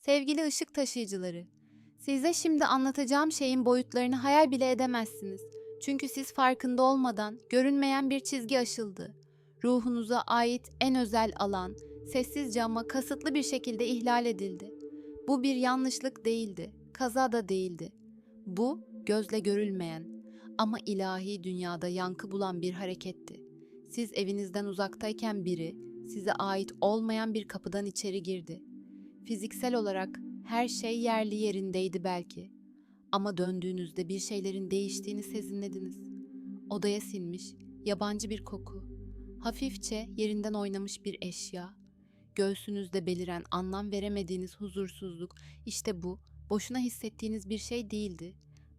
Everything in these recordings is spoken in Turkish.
Sevgili ışık taşıyıcıları, size şimdi anlatacağım şeyin boyutlarını hayal bile edemezsiniz. Çünkü siz farkında olmadan görünmeyen bir çizgi aşıldı. Ruhunuza ait en özel alan sessizce ama kasıtlı bir şekilde ihlal edildi. Bu bir yanlışlık değildi, kaza da değildi. Bu gözle görülmeyen ama ilahi dünyada yankı bulan bir hareketti. Siz evinizden uzaktayken biri size ait olmayan bir kapıdan içeri girdi. Fiziksel olarak her şey yerli yerindeydi belki. Ama döndüğünüzde bir şeylerin değiştiğini sezinlediniz. Odaya sinmiş, yabancı bir koku. Hafifçe yerinden oynamış bir eşya. Göğsünüzde beliren anlam veremediğiniz huzursuzluk, işte bu, boşuna hissettiğiniz bir şey değildi.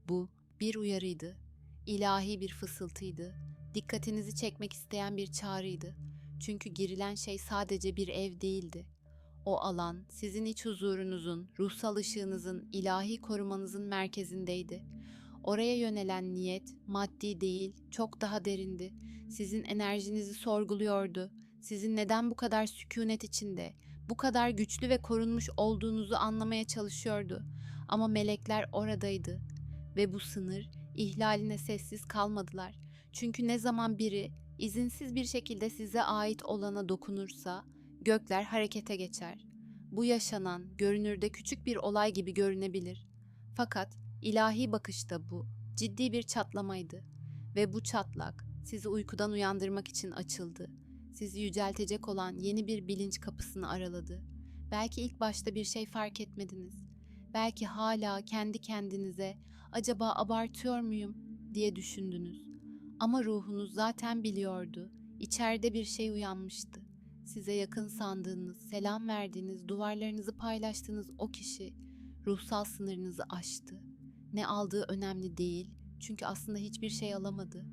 Bu bir uyarıydı. İlahi bir fısıltıydı. Dikkatinizi çekmek isteyen bir çağrıydı. Çünkü girilen şey sadece bir ev değildi. O alan sizin iç huzurunuzun, ruhsal ışığınızın, ilahi korumanızın merkezindeydi. Oraya yönelen niyet maddi değil, çok daha derindi. Sizin enerjinizi sorguluyordu. Sizin neden bu kadar sükunet içinde, bu kadar güçlü ve korunmuş olduğunuzu anlamaya çalışıyordu. Ama melekler oradaydı ve bu sınır ihlaline sessiz kalmadılar. Çünkü ne zaman biri izinsiz bir şekilde size ait olana dokunursa gökler harekete geçer. Bu yaşanan görünürde küçük bir olay gibi görünebilir. Fakat ilahi bakışta bu ciddi bir çatlamaydı ve bu çatlak sizi uykudan uyandırmak için açıldı. Sizi yüceltecek olan yeni bir bilinç kapısını araladı. Belki ilk başta bir şey fark etmediniz. Belki hala kendi kendinize acaba abartıyor muyum diye düşündünüz. Ama ruhunuz zaten biliyordu. İçeride bir şey uyanmıştı. Size yakın sandığınız, selam verdiğiniz, duvarlarınızı paylaştığınız o kişi ruhsal sınırınızı aştı. Ne aldığı önemli değil çünkü aslında hiçbir şey alamadı.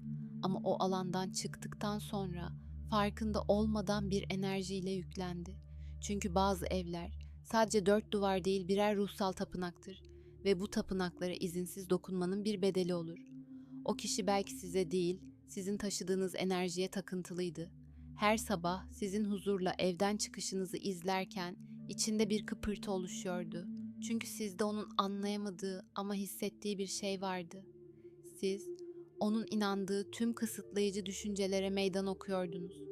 Ama o alandan çıktıktan sonra farkında olmadan bir enerjiyle yüklendi. Çünkü bazı evler sadece dört duvar değil birer ruhsal tapınaktır ve bu tapınaklara izinsiz dokunmanın bir bedeli olur. O kişi belki size değil, sizin taşıdığınız enerjiye takıntılıydı. Her sabah sizin huzurla evden çıkışınızı izlerken içinde bir kıpırtı oluşuyordu. Çünkü sizde onun anlayamadığı ama hissettiği bir şey vardı. Siz onun inandığı tüm kısıtlayıcı düşüncelere meydan okuyordunuz.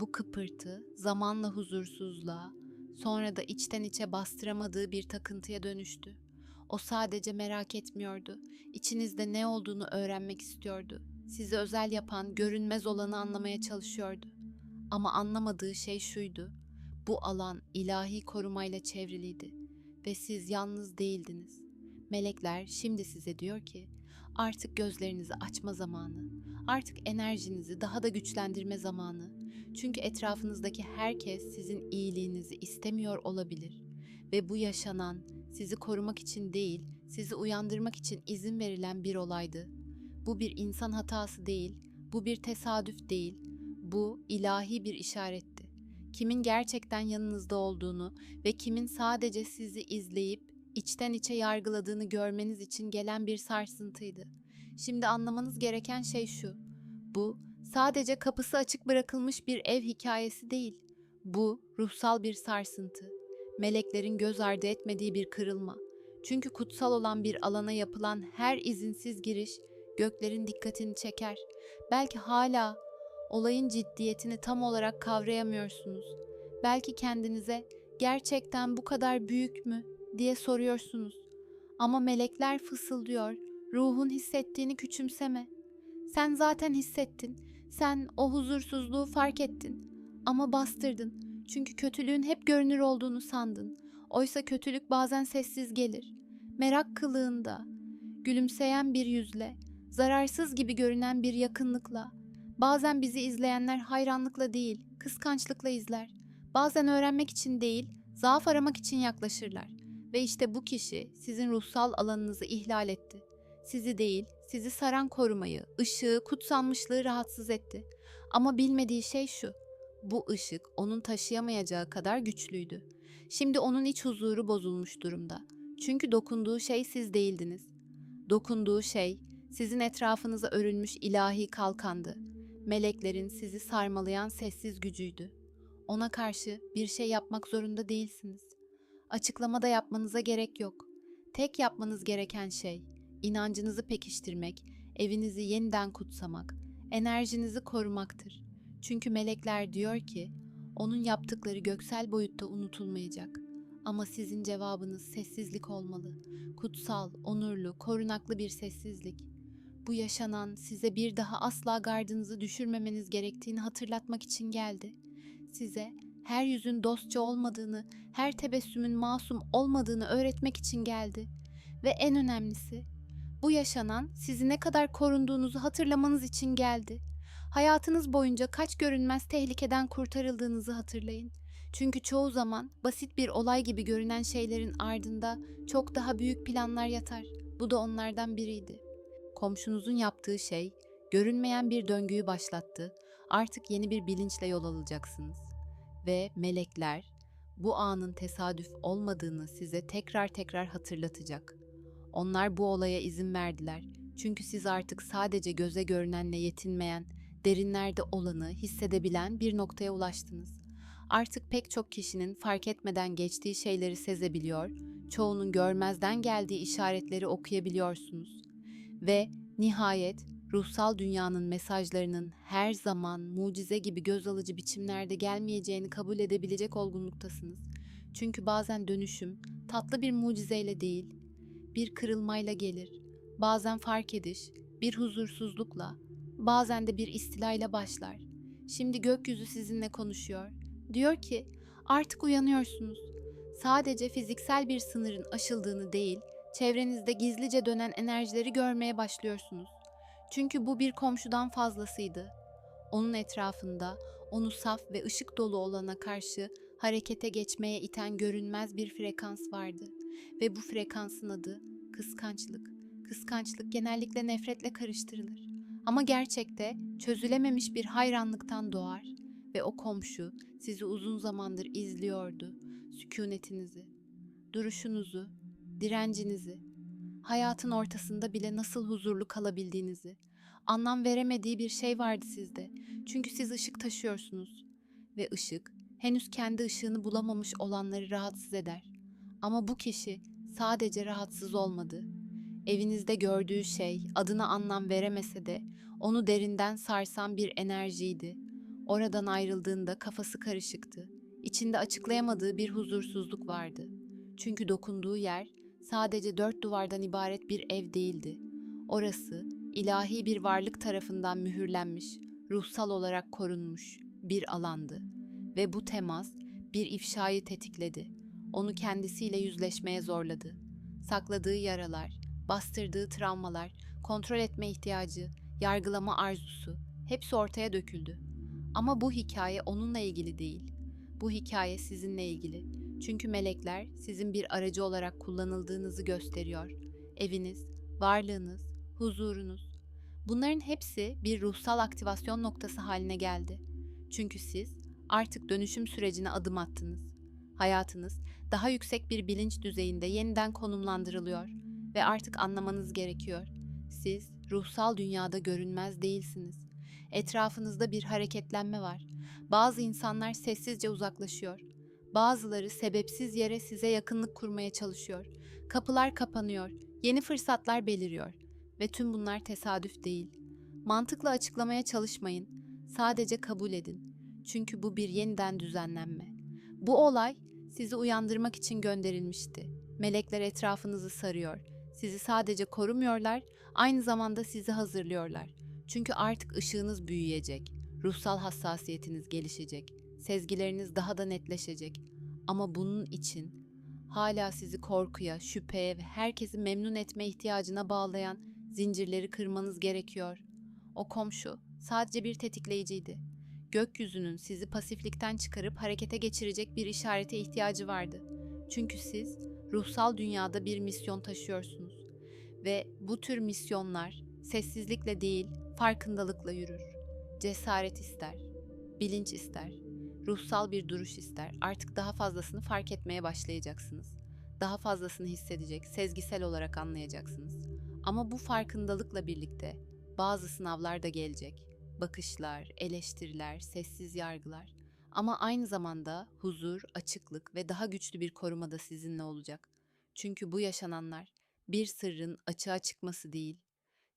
Bu kıpırtı zamanla huzursuzluğa, sonra da içten içe bastıramadığı bir takıntıya dönüştü. O sadece merak etmiyordu. İçinizde ne olduğunu öğrenmek istiyordu. Sizi özel yapan, görünmez olanı anlamaya çalışıyordu. Ama anlamadığı şey şuydu. Bu alan ilahi korumayla çevriliydi ve siz yalnız değildiniz. Melekler şimdi size diyor ki, artık gözlerinizi açma zamanı, artık enerjinizi daha da güçlendirme zamanı. Çünkü etrafınızdaki herkes sizin iyiliğinizi istemiyor olabilir ve bu yaşanan sizi korumak için değil, sizi uyandırmak için izin verilen bir olaydı. Bu bir insan hatası değil, bu bir tesadüf değil, bu ilahi bir işaretti. Kimin gerçekten yanınızda olduğunu ve kimin sadece sizi izleyip içten içe yargıladığını görmeniz için gelen bir sarsıntıydı. Şimdi anlamanız gereken şey şu. Bu sadece kapısı açık bırakılmış bir ev hikayesi değil. Bu ruhsal bir sarsıntı. Meleklerin göz ardı etmediği bir kırılma. Çünkü kutsal olan bir alana yapılan her izinsiz giriş göklerin dikkatini çeker. Belki hala olayın ciddiyetini tam olarak kavrayamıyorsunuz. Belki kendinize gerçekten bu kadar büyük mü diye soruyorsunuz. Ama melekler fısıldıyor. Ruhun hissettiğini küçümseme. Sen zaten hissettin. Sen o huzursuzluğu fark ettin. Ama bastırdın. Çünkü kötülüğün hep görünür olduğunu sandın. Oysa kötülük bazen sessiz gelir. Merak kılığında, gülümseyen bir yüzle, zararsız gibi görünen bir yakınlıkla. Bazen bizi izleyenler hayranlıkla değil, kıskançlıkla izler. Bazen öğrenmek için değil, zaaf aramak için yaklaşırlar. Ve işte bu kişi sizin ruhsal alanınızı ihlal etti. Sizi değil, sizi saran korumayı, ışığı, kutsanmışlığı rahatsız etti. Ama bilmediği şey şu. Bu ışık onun taşıyamayacağı kadar güçlüydü. Şimdi onun iç huzuru bozulmuş durumda. Çünkü dokunduğu şey siz değildiniz. Dokunduğu şey sizin etrafınıza örülmüş ilahi kalkandı. Meleklerin sizi sarmalayan sessiz gücüydü. Ona karşı bir şey yapmak zorunda değilsiniz. Açıklama da yapmanıza gerek yok. Tek yapmanız gereken şey inancınızı pekiştirmek, evinizi yeniden kutsamak, enerjinizi korumaktır. Çünkü melekler diyor ki onun yaptıkları göksel boyutta unutulmayacak. Ama sizin cevabınız sessizlik olmalı. Kutsal, onurlu, korunaklı bir sessizlik. Bu yaşanan size bir daha asla gardınızı düşürmemeniz gerektiğini hatırlatmak için geldi. Size her yüzün dostça olmadığını, her tebessümün masum olmadığını öğretmek için geldi. Ve en önemlisi, bu yaşanan sizi ne kadar korunduğunuzu hatırlamanız için geldi. Hayatınız boyunca kaç görünmez tehlikeden kurtarıldığınızı hatırlayın. Çünkü çoğu zaman basit bir olay gibi görünen şeylerin ardında çok daha büyük planlar yatar. Bu da onlardan biriydi. Komşunuzun yaptığı şey görünmeyen bir döngüyü başlattı. Artık yeni bir bilinçle yol alacaksınız. Ve melekler bu anın tesadüf olmadığını size tekrar tekrar hatırlatacak. Onlar bu olaya izin verdiler. Çünkü siz artık sadece göze görünenle yetinmeyen, derinlerde olanı hissedebilen bir noktaya ulaştınız. Artık pek çok kişinin fark etmeden geçtiği şeyleri sezebiliyor, çoğunun görmezden geldiği işaretleri okuyabiliyorsunuz. Ve nihayet ruhsal dünyanın mesajlarının her zaman mucize gibi göz alıcı biçimlerde gelmeyeceğini kabul edebilecek olgunluktasınız. Çünkü bazen dönüşüm tatlı bir mucizeyle değil, bir kırılmayla gelir. Bazen fark ediş, bir huzursuzlukla, bazen de bir istilayla başlar. Şimdi gökyüzü sizinle konuşuyor. Diyor ki, artık uyanıyorsunuz. Sadece fiziksel bir sınırın aşıldığını değil, çevrenizde gizlice dönen enerjileri görmeye başlıyorsunuz. Çünkü bu bir komşudan fazlasıydı. Onun etrafında, onu saf ve ışık dolu olana karşı harekete geçmeye iten görünmez bir frekans vardı. Ve bu frekansın adı kıskançlık. Kıskançlık genellikle nefretle karıştırılır. Ama gerçekte çözülememiş bir hayranlıktan doğar ve o komşu sizi uzun zamandır izliyordu. Sükunetinizi, duruşunuzu, direncinizi, hayatın ortasında bile nasıl huzurlu kalabildiğinizi, anlam veremediği bir şey vardı sizde. Çünkü siz ışık taşıyorsunuz ve ışık henüz kendi ışığını bulamamış olanları rahatsız eder. Ama bu kişi sadece rahatsız olmadı. Evinizde gördüğü şey adına anlam veremese de onu derinden sarsan bir enerjiydi. Oradan ayrıldığında kafası karışıktı. İçinde açıklayamadığı bir huzursuzluk vardı. Çünkü dokunduğu yer sadece dört duvardan ibaret bir ev değildi. Orası ilahi bir varlık tarafından mühürlenmiş, ruhsal olarak korunmuş bir alandı. Ve bu temas bir ifşayı tetikledi. Onu kendisiyle yüzleşmeye zorladı. Sakladığı yaralar, bastırdığı travmalar, kontrol etme ihtiyacı, yargılama arzusu hepsi ortaya döküldü. Ama bu hikaye onunla ilgili değil. Bu hikaye sizinle ilgili. Çünkü melekler sizin bir aracı olarak kullanıldığınızı gösteriyor. Eviniz, varlığınız, huzurunuz. Bunların hepsi bir ruhsal aktivasyon noktası haline geldi. Çünkü siz artık dönüşüm sürecine adım attınız. Hayatınız daha yüksek bir bilinç düzeyinde yeniden konumlandırılıyor ve artık anlamanız gerekiyor. Siz ruhsal dünyada görünmez değilsiniz. Etrafınızda bir hareketlenme var. Bazı insanlar sessizce uzaklaşıyor. Bazıları sebepsiz yere size yakınlık kurmaya çalışıyor. Kapılar kapanıyor, yeni fırsatlar beliriyor ve tüm bunlar tesadüf değil. Mantıkla açıklamaya çalışmayın. Sadece kabul edin. Çünkü bu bir yeniden düzenlenme. Bu olay sizi uyandırmak için gönderilmişti. Melekler etrafınızı sarıyor. Sizi sadece korumuyorlar, aynı zamanda sizi hazırlıyorlar. Çünkü artık ışığınız büyüyecek, ruhsal hassasiyetiniz gelişecek, sezgileriniz daha da netleşecek. Ama bunun için hala sizi korkuya, şüpheye ve herkesi memnun etme ihtiyacına bağlayan zincirleri kırmanız gerekiyor. O komşu sadece bir tetikleyiciydi. Gökyüzünün sizi pasiflikten çıkarıp harekete geçirecek bir işarete ihtiyacı vardı. Çünkü siz ruhsal dünyada bir misyon taşıyorsunuz ve bu tür misyonlar sessizlikle değil, farkındalıkla yürür. Cesaret ister, bilinç ister, ruhsal bir duruş ister. Artık daha fazlasını fark etmeye başlayacaksınız. Daha fazlasını hissedecek, sezgisel olarak anlayacaksınız. Ama bu farkındalıkla birlikte bazı sınavlar da gelecek. Bakışlar, eleştiriler, sessiz yargılar. Ama aynı zamanda huzur, açıklık ve daha güçlü bir koruma da sizinle olacak. Çünkü bu yaşananlar bir sırrın açığa çıkması değil,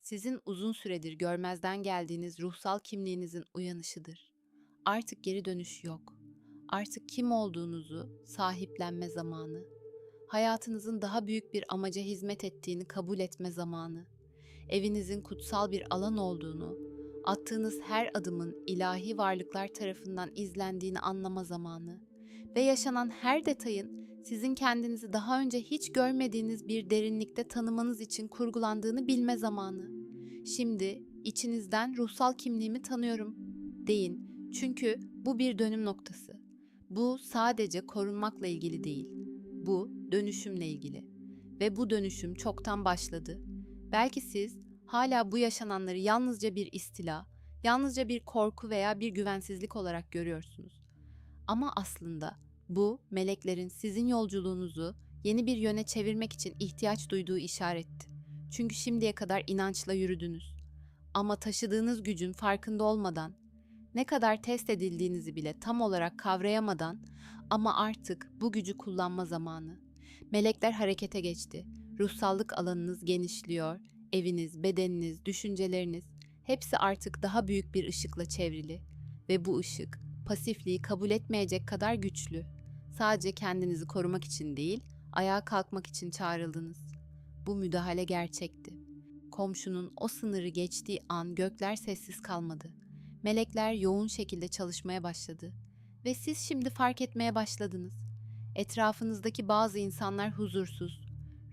sizin uzun süredir görmezden geldiğiniz ruhsal kimliğinizin uyanışıdır. Artık geri dönüş yok. Artık kim olduğunuzu sahiplenme zamanı. Hayatınızın daha büyük bir amaca hizmet ettiğini kabul etme zamanı. Evinizin kutsal bir alan olduğunu, attığınız her adımın ilahi varlıklar tarafından izlendiğini anlama zamanı ve yaşanan her detayın sizin kendinizi daha önce hiç görmediğiniz bir derinlikte tanımanız için kurgulandığını bilme zamanı. Şimdi içinizden ruhsal kimliğimi tanıyorum deyin. Çünkü bu bir dönüm noktası. Bu sadece korunmakla ilgili değil. Bu dönüşümle ilgili. Ve bu dönüşüm çoktan başladı. Belki siz hala bu yaşananları yalnızca bir istila, yalnızca bir korku veya bir güvensizlik olarak görüyorsunuz. Ama aslında bu meleklerin sizin yolculuğunuzu yeni bir yöne çevirmek için ihtiyaç duyduğu işaretti. Çünkü şimdiye kadar inançla yürüdünüz. Ama taşıdığınız gücün farkında olmadan, ne kadar test edildiğinizi bile tam olarak kavrayamadan ama artık bu gücü kullanma zamanı. Melekler harekete geçti. Ruhsallık alanınız genişliyor. Eviniz, bedeniniz, düşünceleriniz hepsi artık daha büyük bir ışıkla çevrili ve bu ışık pasifliği kabul etmeyecek kadar güçlü. Sadece kendinizi korumak için değil, ayağa kalkmak için çağrıldınız. Bu müdahale gerçekti. Komşunun o sınırı geçtiği an gökler sessiz kalmadı. Melekler yoğun şekilde çalışmaya başladı ve siz şimdi fark etmeye başladınız. Etrafınızdaki bazı insanlar huzursuz,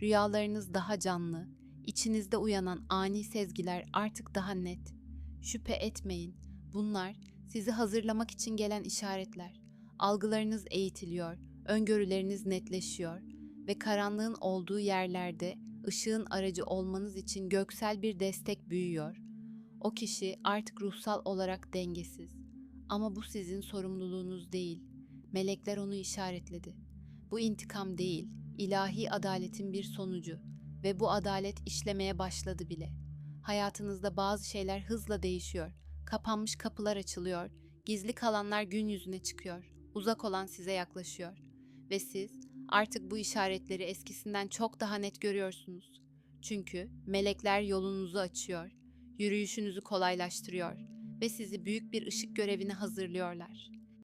rüyalarınız daha canlı, içinizde uyanan ani sezgiler artık daha net. Şüphe etmeyin, bunlar sizi hazırlamak için gelen işaretler. Algılarınız eğitiliyor, öngörüleriniz netleşiyor ve karanlığın olduğu yerlerde ışığın aracı olmanız için göksel bir destek büyüyor. O kişi artık ruhsal olarak dengesiz. Ama bu sizin sorumluluğunuz değil. Melekler onu işaretledi. Bu intikam değil, ilahi adaletin bir sonucu ve bu adalet işlemeye başladı bile. Hayatınızda bazı şeyler hızla değişiyor. Kapanmış kapılar açılıyor, gizli kalanlar gün yüzüne çıkıyor. Uzak olan size yaklaşıyor ve siz artık bu işaretleri eskisinden çok daha net görüyorsunuz. Çünkü melekler yolunuzu açıyor, yürüyüşünüzü kolaylaştırıyor ve sizi büyük bir ışık görevine hazırlıyorlar.